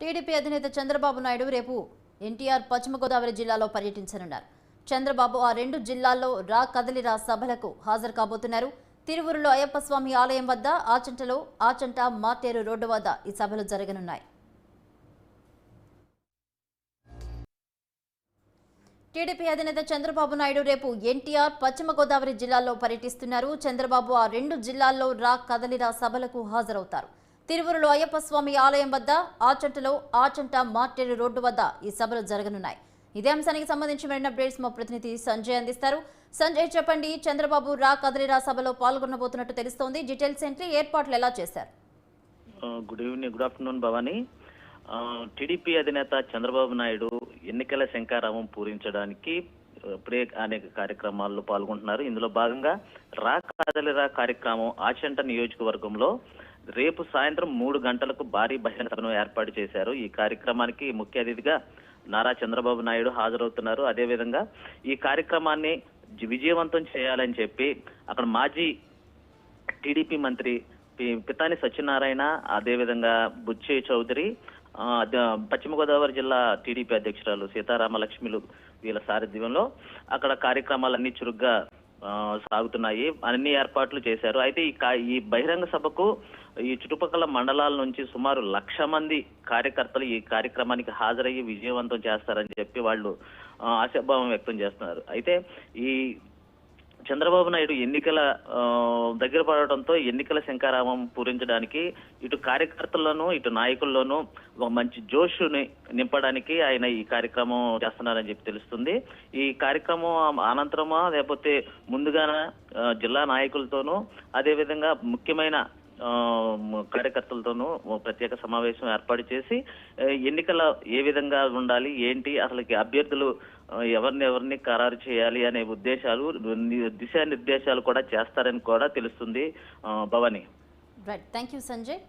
TDP అధినేత చంద్రబాబు నాయుడు రేపు ఎన్టీఆర్ పశ్చిమ గోదావరి జిల్లాలో పర్యటించనున్నారు. చంద్రబాబు ఆ రెండు జిల్లాల్లో రా కదలిరా సభలకు హాజరు కాబోతున్నారు. తిరువురులో అయ్యప్ప స్వామి ఆలయం వద్ద ఆచంటలో ఆచంట మాటేరు రోడ్డు వద్ద ఈ సభలు జరగనున్నాయి. టీడీపీ అధినేత చంద్రబాబు నాయుడు రేపు ఎన్టీఆర్ పశ్చిమ గోదావరి జిల్లాలో పర్యటిస్తున్నారు. చంద్రబాబు ఆ రెండు జిల్లాల్లో రా కదలిరా సభలకు హాజరవుతారు. తిరువురులో అయ్యప్ప స్వామి ఆలయం వద్ద ఆచంటలో ఆచంట మార్టెరు రోడ్డు వద్ద ఈ సభలు జరగనున్నాయి. ఇదే అంశానికి సంబంధించి మరిన్ని అప్డేట్స్ మా ప్రతినిధి సంజయ్ అందిస్తారు. సంజయ్ చెప్పండి చంద్రబాబు రా కదలిరా సభలో పాల్గొనబోతున్నట్టు తెలుస్తోంది. డీటెయిల్స్ ఏంటి ఏర్పాట్లు ఎలా చేశారు? Good evening good afternoon Bhavani. TDP అధినేత చంద్రబాబు నాయుడు ఎన్నికల శంకారావం పూరించడానికి ప్రే అనేక కార్యక్రమాల్లో పాల్గొంటున్నారు. ఇందులో భాగంగా రా కాదలిరా కార్యక్రమం ఆచంట నియోజకవర్గంలో రేపు సాయంత్రం మూడు గంటలకు భారీ బహిరంగ సభను ఏర్పాటు చేశారు. ఈ కార్యక్రమానికి ముఖ్య అతిథిగా నారా చంద్రబాబు నాయుడు హాజరవుతున్నారు. అదేవిధంగా ఈ కార్యక్రమాన్ని విజయవంతం చేయాలని చెప్పి అక్కడ మాజీ టీడీపీ మంత్రి పి- పితాని సత్యనారాయణ అదేవిధంగా బుచ్చే చౌదరి పశ్చిమ గోదావరి జిల్లా టీడీపీ అధ్యక్షురాలు సీతారామ లక్ష్మిలు వీళ్ళ సారథ్యంలో అక్కడ కార్యక్రమాలన్నీ చురుగ్గా సాగుతున్నాయి. అన్ని ఏర్పాట్లు చేశారు. అయితే ఈ కా- ఈ బహిరంగ సభకు ఈ చుట్టుపక్కల మండలాల నుంచి సుమారు లక్ష మంది కార్యకర్తలు ఈ కార్యక్రమానికి హాజరయ్యి విజయవంతం చేస్తారని చెప్పి వాళ్ళు ఆశాభావం వ్యక్తం చేస్తున్నారు. అయితే ఈ చంద్రబాబు నాయుడు ఎన్నికల దగ్గర పడటంతో ఎన్నికల శంకారామం పూరించడానికి ఇటు కార్యకర్తల్లోనూ ఇటు నాయకుల్లోనూ ఒక మంచి జోషుని నింపడానికి ఆయన ఈ కార్యక్రమం చేస్తున్నారని చెప్పి తెలుస్తుంది. ఈ కార్యక్రమం అనంతరమా లేకపోతే ముందుగానే జిల్లా నాయకులతోనూ అదేవిధంగా ముఖ్యమైన కార్యకర్తలతోనూ ప్రత్యేక సమావేశం ఏర్పాటు చేసి ఎన్నికల ఏ విధంగా ఉండాలి ఏంటి అసలుకి అభ్యర్థులు ఎవరిని ఎవరిని ఖరారు చేయాలి అనే ఉద్దేశాలు దిశా దిశానిర్దేశాలు కూడా చేస్తారని కూడా తెలుస్తుంది Bhavani. Right thank you Sanjay